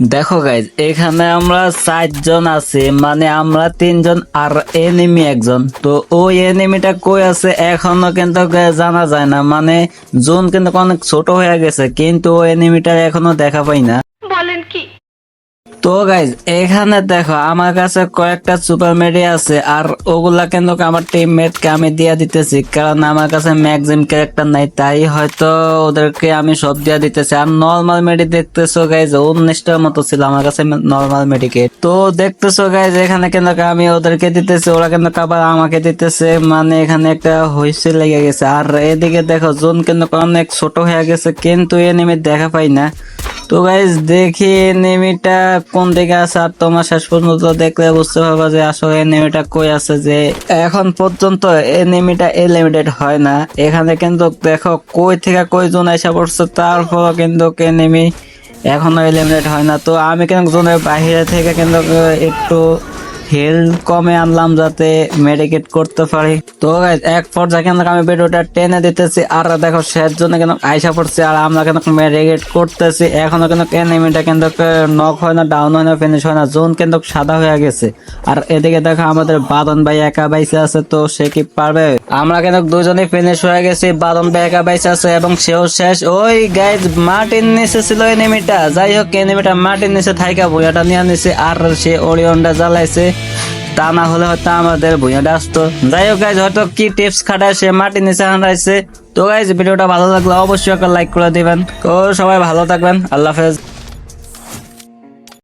দেখো গাইজ এখানে আমরা চারজন আছি মানে আমরা তিনজন আর এনিমি একজন। তো ওই এনিমিটা কই আছে এখনও কিন্তু জানা যায় না। মানে জোন কিন্তু অনেক ছোট হয়ে গেছে, কিন্তু ওই এনিমিটা এখনও দেখা পাই না। তো গাইজ এখানে দেখো আমার কাছে কয়েকটা সুপার মেডি আছে, আর ওগুলা কিন্তু আমার টিমমেট কে আমি দিয়ে দিতেছি, কারণ আমার কাছে ম্যাক্সিম ক্যারেক্টার নাই, তাই হয়তো ওদেরকে আমি সব দিয়ে দিতেছি। আর নর্মাল মেডি দেখতেছো গাইজ উনিশটার মতো ছিল আমার কাছে নর্মাল মেডিকে তো দেখতেছো গাইজ এখানে কিন্তু আমি ওদেরকে দিতেছি, ওরা কিন্তু আবার আমাকে দিতেছে মানে এখানে একটা হইসে লেগে গেছে। আর এদিকে দেখো, জোন কিন্তু অনেক ছোট হয়ে গেছে, কিন্তু এনিমি দেখা পাই না। তো গাইজ দেখি নেমিটা কোন দিকে আছে আর তোমার শেষ পর্যন্ত দেখলে বুঝতে পারবা যে আসলে নেমিটা কই আছে যে এখন পর্যন্ত এই নেমিটা এলিমিটেড হয় না। এখানে কিন্তু দেখো কই থেকে কই জন এসে পড়ছে তারপর কিন্তু কে নেমি এখনও এলিমিনেট হয় না। তো আমি কিন্তু জোনের বাহিরে থেকে কিন্তু একটু হেলথ কমে আনলাম যাতে মেডিকেট করতে পারি। তো এক পর্যায়ে কিন্তু আমি ভিডিওটা টেনে দিতেছি, আর দেখো শেষ জন্য কিন্তু আইসা পড়ছে, আর আমরা কিন্তু মেডিকেট করতেছি। এখনও কিন্তু এনিমিটা কিন্তু নক হয় না ডাউন হয় না ফিনিশ হয় না জোন কিন্তু সাদা হয়ে গেছে। আর এদিকে দেখো আমাদের বাদন ভাই একা বাইসে আছে, তো সে কি পারবে? আমরা কিন্তু দুজনেই ফিনিশ হয়ে গেছি, বাদন ভাই একা বাইসে আছে এবং সেও শেষ। ওই গাইজ মাটির নিচে ছিল এনিমিটা যাই হোক এনিমিটা মাটির নিচে থাইকা ভুঁয়াটা নিয়ে নিছে, আর সে ওরিয়নটা জ্বালাইছে। তা না হলে হয়তো আমাদের ভুঁয়াটা আসতো যাই হোক গাইজ হয়তো কি টিপস খাটায় সে মাটির নিচে হারাইছে তো গাইজ ভিডিওটা ভালো লাগলে অবশ্যই একটা লাইক করে দিবেন। তো সবাই ভালো থাকবেন। আল্লাহ হাফেজ।